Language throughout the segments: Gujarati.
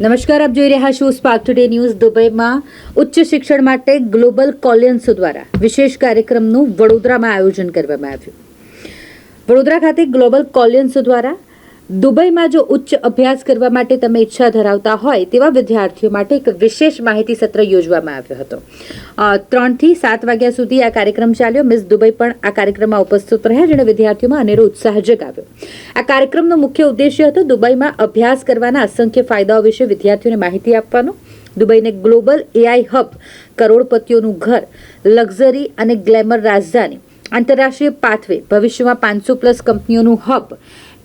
નમસ્કાર, આપ જોઈ રહ્યા છો સ્પાર્ક ટુડે ન્યૂઝ દુબઈમાં ઉચ્ચ શિક્ષણ માટે ગ્લોબલ કોલિયન્સ દ્વારા વિશેષ કાર્યક્રમનું વડોદરામાં આયોજન કરવામાં આવ્યું. વડોદરા ખાતે ગ્લોબલ કોલિયન્સ દ્વારા દુબઈમાં જો ઉચ્ચ અભ્યાસ કરવા માટે તમે ઈચ્છા ધરાવતા હોય તેવા વિદ્યાર્થીઓ માટે એક વિશેષ માહિતી સત્ર યોજવામાં આવ્યો હતો. ત્રણથી સાત વાગ્યા સુધી આ કાર્યક્રમ ચાલ્યો. મિસ દુબઈ પણ આ કાર્યક્રમમાં ઉપસ્થિત રહ્યા જેણે વિદ્યાર્થીઓમાં અનેરો ઉત્સાહ જગાવ્યો. આ કાર્યક્રમનો મુખ્ય ઉદ્દેશ્ય હતો દુબઈમાં અભ્યાસ કરવાના અસંખ્ય ફાયદાઓ વિશે વિદ્યાર્થીઓને માહિતી આપવાનો. દુબઈને ગ્લોબલ એઆઈ હબ કરોડપતિઓનું ઘર, લક્ઝરી અને ગ્લેમર રાજધાની, આંતરરાષ્ટ્રીય પાથવે, ભવિષ્યમાં પાંચસો પ્લસ કંપનીઓનું હબ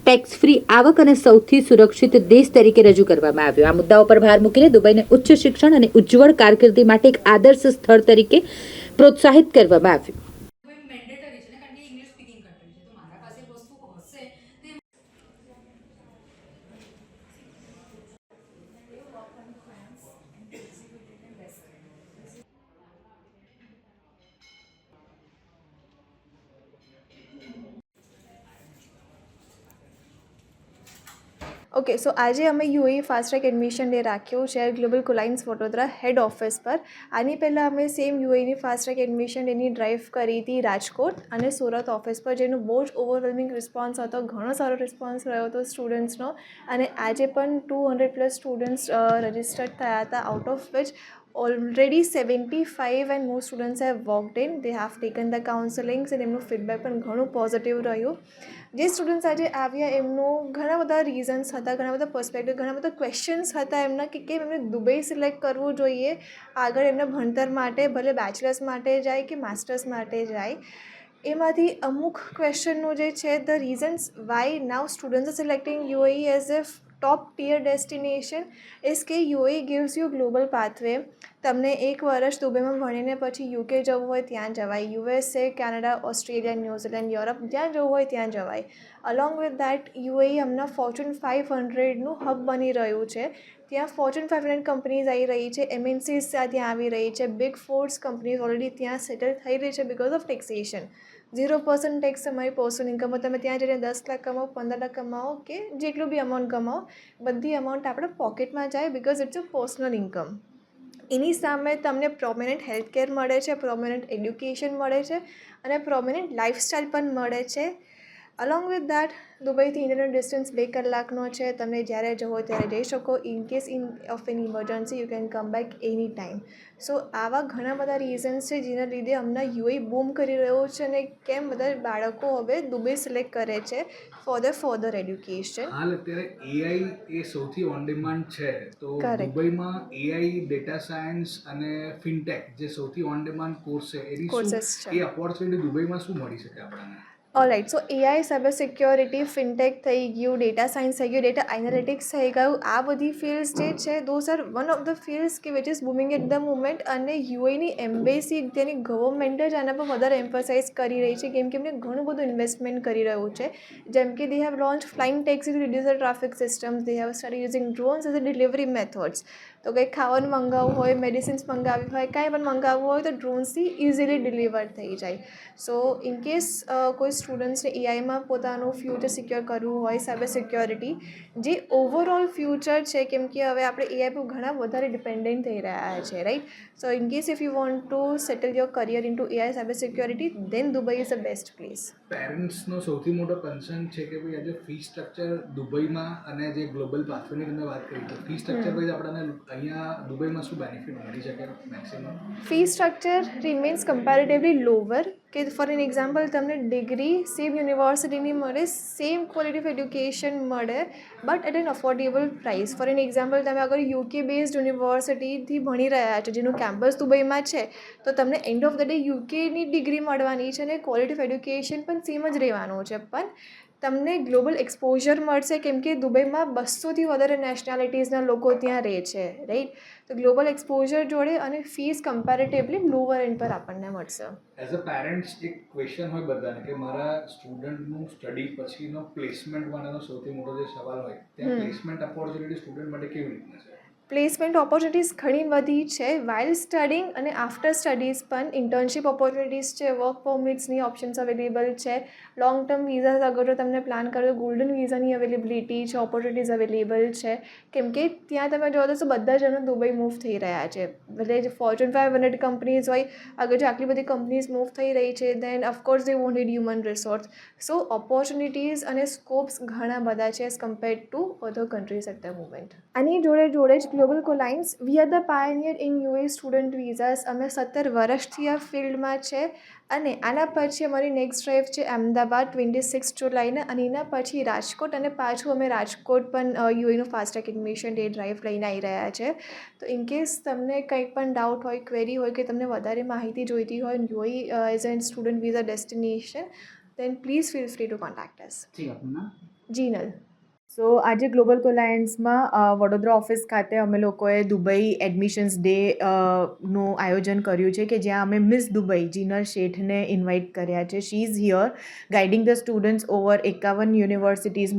ટેક્સ ફ્રી આવક અને સૌથી સુરક્ષિત દેશ તરીકે રજૂ કરવામાં આવ્યો. આ મુદ્દાઓ પર ભાર મૂકીને દુબઈને ઉચ્ચ શિક્ષણ અને ઉજ્જવળ કારકિર્દી માટે એક આદર્શ સ્થળ તરીકે પ્રોત્સાહિત કરવામાં આવ્યું કોઈ મેન્ડેટરી છે ને કારણ કે ઇંગ્લિશ સ્પીકિંગ કન્ટ્રી છે તો મારા પાસે એક વસ્તુ હશે તે ઓકે સો આજે અમે UAE fast track admission day રાખ્યો છે global colliance Vadodara head office પર. આની પહેલાં અમે સેમ યુએની ફાસ્ટ ટ્રેક એડમિશન ડેની ડ્રાઈવ કરી હતી રાજકોટ અને સુરત ઓફિસ પર, જેનું બહુ જ ઓવરવેલમિંગ રિસ્પોન્સ હતો, ઘણો સારો રિસ્પોન્સ રહ્યો હતો સ્ટુડન્ટ્સનો અને આજે પણ two hundred plus students registered થયા હતા out of which already 75 and more students have walked in. They have taken the counselings and એમનું ફીડબેક પણ ઘણું પોઝિટિવ રહ્યું. જે સ્ટુડન્ટ્સ આજે આવ્યા, એમનું ઘણા બધા રીઝન્સ હતા, ઘણા બધા પર્સપેક્ટિવ ઘણા બધા ક્વેશ્ચન્સ હતા એમના કે કેમ એમને દુબઈ સિલેક્ટ કરવું જોઈએ, આગળ એમના ભણતર માટે, ભલે બેચલર્સ માટે જાય કે માસ્ટર્સ માટે જાય. એમાંથી અમુક ક્વેશ્ચનનું જે છે the reasons why now students are selecting UAE as of top tier destination is કે UAE gives you global pathway તમને એક વર્ષ દુબઈમાં ભણીને પછી યુકે જવું હોય, ત્યાં જવાય. USA Canada Australia New Zealand Europe જ્યાં જવું હોય, ત્યાં જવાય. અલોંગ વિથ દેટ યુએ હમણાં ફોર્ચ્યુન ફાઇવ હંડ્રેડનું હબ બની રહ્યું છે. ત્યાં ફોર્ચ્યુન ફાઇવ હંડ્રેડ કંપનીઝ આવી રહી છે. એમએનસીઝ ત્યાં આવી રહી છે. બિગ ફોર્સ કંપનીઝ ઓલરેડી ત્યાં સેટલ થઈ રહી છે because of taxation zero percent tax તમારી પર્સનલ ઇન્કમ તમે ત્યાં જઈને દસ લાખ કમાઓ પંદર લાખ કમાઓ કે જેટલું બી અમાઉન્ટ કમાઓ બધી અમાઉન્ટ આપણે પોકેટમાં જાય because it's a personal income એની સામે તમને પ્રોમિનન્ટ હેલ્થકેર મળે છે પ્રોમિનન્ટ એડ્યુકેશન મળે છે અને પ્રોમિનન્ટ લાઇફસ્ટાઈલ પણ મળે છે. અલોંગ વિથ દેટ દુબઈથી ઇન્ડિયન ડિસ્ટન્સ બે કલાકનો છે. તમે જ્યારે જવો ત્યારે જઈ શકો. In case in of an emergency you can come back any time so આવા ઘણા બધા રીઝન્સ છે જેના લીધે હમણાં યુએઈ બૂમ કરી રહ્યો છે અને કેમ બધા બાળકો હવે દુબઈ સિલેક્ટ કરે છે ફોર ધ ફર્ધર એડ્યુકેશન હાલ અત્યારે એઆઈ એ સૌથી ઓન ડિમાન્ડ છે. તો દુબઈમાં એઆઈ ડેટા સાયન્સ અને ફિનટેક જે સૌથી ઓન ડિમાન્ડ કોર્સ છે એની. એ ઓપોર્ચ્યુનિટી દુબઈમાં શું મળી શકે આપણને? Alright so AI cyber security fintech થઈ ગયું ડેટા સાયન્સ થઈ ગયું ડેટા એનાલિટિક્સ થઈ ગયું, આ બધી ફિલ્ડ્સ જે છે those are one of the fields કે which is booming at the moment અને યુએની એમ્બેસી તેની ગવર્મેન્ટ જ આના પર વધારે એમ્ફસાઇઝ કરી રહી છે, કેમ કે એમને ઘણું બધું ઇન્વેસ્ટમેન્ટ કરી રહ્યું છે. જેમ કે they have launch flying taxi to traffic systems they have study using drones as a delivery methods તો કંઈ ખાવાનું મંગાવવું હોય મેડિસિન્સ મંગાવવી હોય કાંઈ પણ મંગાવવું હોય તો ડ્રોન્સથી ઇઝીલી ડિલિવર થઈ જાય. સો ઇન કેસ કોઈ સ્ટુડન્ટ્સને એઆઈમાં પોતાનું ફ્યુચર સિક્યોર કરવું હોય સાયબર સિક્યોરિટી જે ઓવરઓલ ફ્યુચર છે કેમ કે હવે આપણે એઆઈ પર ઘણા વધારે ડિપેન્ડન્ટ થઈ રહ્યા છે right so in case if you want to settle your career in to AI cyber security then Dubai is a best place પેરેન્ટ્સનો સૌથી મોટો કન્સર્ન છે કે ભાઈ આજે ફી સ્ટ્રક્ચર દુબઈમાં અને જે ગ્લોબલ પાથવેની તમે વાત કરી તો ફી સ્ટ્રક્ચર આપણને અહીંયા દુબઈમાં શું બેનિફિટ મળી શકે maximum fee structure remains comparatively lower કે ફોર એન એક્ઝામ્પલ તમને ડિગ્રી સેમ યુનિવર્સિટીની મળે સેમ ક્વોલિટી ઓફ એડ્યુકેશન મળે but at an affordable price for an example તમે અગર યુકે બેઝડ યુનિવર્સિટીથી ભણી રહ્યા છો, જેનું કેમ્પસ દુબઈમાં છે, તો તમને એન્ડ ઓફ ધ ડે યુકેની ડિગ્રી મળવાની છે અને ક્વોલિટી ઓફ એડ્યુકેશન પણ સેમ જ રહેવાનું છે. પણ તમને ગ્લોબલ એક્સપોઝર મળશે કેમ કે દુબઈમાં બસોથી વધારે નેશનાલિટીઝના લોકો ત્યાં રહે છે રાઈટ તો ગ્લોબલ એક્સપોઝર જોડે અને ફીસ કમ્પેરેટિવલી લોઅર એન્ડ પર આપણને મળશે. એઝ અ પેરેન્ટ્સ એક ક્વેશ્ચન હોય બધાને કે મારા સ્ટુડન્ટનું સ્ટડી પછીનો પ્લેસમેન્ટ માટેનો સૌથી મોટો જે સવાલ હોય ત્યાં પ્લેસમેન્ટ ઓપોર્ચ્યુનિટી સ્ટુડન્ટ માટે કેવી રીતના છે? પ્લેસમેન્ટ ઓપોર્ચ્યુનિટીઝ ઘણી બધી છે. વાઇલ સ્ટડિંગ અને આફ્ટર સ્ટડીઝ પણ ઇન્ટર્નશીપ ઓપોર્ચ્યુનિટીઝ છે વર્ક પરમિટ્સની ઓપ્શન્સ અવેલેબલ છે. લોંગ ટર્મ વિઝા અગર જો તમને પ્લાન કરો ગોલ્ડન વિઝાની અવેલેબિલિટી છે ઓપોર્ચ્યુનિટીઝ અવેલેબલ છે. કેમ કે ત્યાં તમે જોવો તો બધા જણો દુબઈ મૂવ થઈ રહ્યા છે. ભલે જે ફોર્ચ્યુન ફાઇવ હંડ્રેડ કંપનીઝ હોય, અગર જો આટલી બધી કંપનીઝ મૂવ થઈ રહી છે then of course they wanted human resource so opportunities અને સ્કોપ્સ ઘણા બધા છે as compared to other countries at the moment આની જોડે જોડે જ global colliance we are the pioneer in UAE student visas અમે સત્તર વર્ષથી આ ફિલ્ડમાં છે અને આના પછી અમારી નેક્સ્ટ ડ્રાઈવ છે અમદાવાદ ટ્વેન્ટી સિક્સ જુલાઈને અને એના પછી રાજકોટ અને પાછું અમે રાજકોટ પણ યુએનું fast track admission day drive લઈને આવી રહ્યા છે. તો ઇન કેસ તમને કંઈ પણ ડાઉટ હોય ક્વેરી હોય કે તમને વધારે માહિતી જોઈતી હોય UAE as an student visa destination then please feel free to contact us જી આપનું જીનલ. સો આજે ગ્લોબલ કોલાયન્સમાં વડોદરા ઓફિસ ખાતે અમે લોકોએ દુબઈ એડમિશન્સ ડે નું આયોજન કર્યું છે કે જ્યાં અમે મિસ દુબઈ, જીનલ શેઠને ઇન્વાઇટ કર્યા છે. She is here guiding the students over એકાવન યુનિવર્સિટીઝ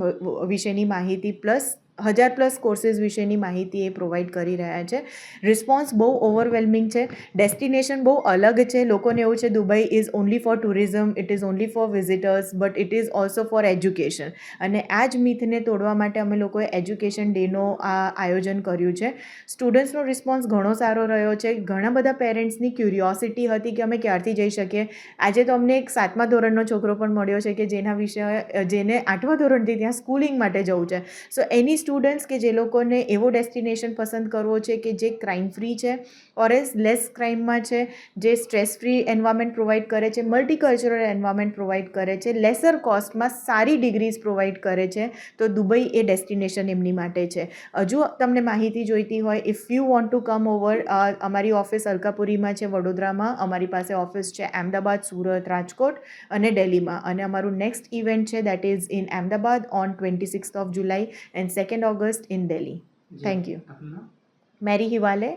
વિશેની માહિતી પ્લસ હજાર પ્લસ કોર્સીસ વિશેની માહિતી એ પ્રોવાઈડ કરી રહ્યા છે. રિસ્પોન્સ બહુ ઓવરવેલ્મિંગ છે. ડેસ્ટિનેશન બહુ અલગ છે. લોકોને એવું છે, Dubai is only for tourism it is only for visitors but it is also for education અને આ જ મિથને તોડવા માટે અમે લોકોએ એજ્યુકેશન ડેનો આ આયોજન કર્યું છે. સ્ટુડન્ટ્સનો રિસ્પોન્સ ઘણો સારો રહ્યો છે. ઘણા બધા પેરેન્ટ્સની ક્યુરિયોસિટી હતી કે અમે ક્યારથી જઈ શકીએ. આજે તો અમને એક સાતમા ધોરણનો છોકરો પણ મળ્યો છે કે જેના વિશે, જેને આઠમા ધોરણથી ત્યાં સ્કૂલિંગ માટે જવું છે. સો એની સ્ટુડન્ટ્સ કે જે લોકોને એવો ડેસ્ટિનેશન પસંદ કરવો છે કે જે ક્રાઇમ ફ્રી છે ઓર એઝ લેસ ક્રાઇમમાં છે, જે સ્ટ્રેસ ફ્રી એન્વાયરમેન્ટ પ્રોવાઈડ કરે છે મલ્ટીકલ્ચરલ એન્વાયરમેન્ટ પ્રોવાઈડ કરે છે લેસર કોસ્ટમાં સારી ડિગ્રીઝ પ્રોવાઈડ કરે છે, તો દુબઈ એ ડેસ્ટિનેશન એમની માટે છે. હજુ તમને માહિતી જોઈતી હોય if you want to come over અમારી ઓફિસ અલકાપુરીમાં છે, વડોદરામાં, અમારી પાસે ઓફિસ છે અમદાવાદ, સુરત, રાજકોટ અને દિલ્હીમાં અને અમારું નેક્સ્ટ ઇવેન્ટ છે that is in Ahmedabad on twenty six of July and second August in Delhi thank you Mary Hiwale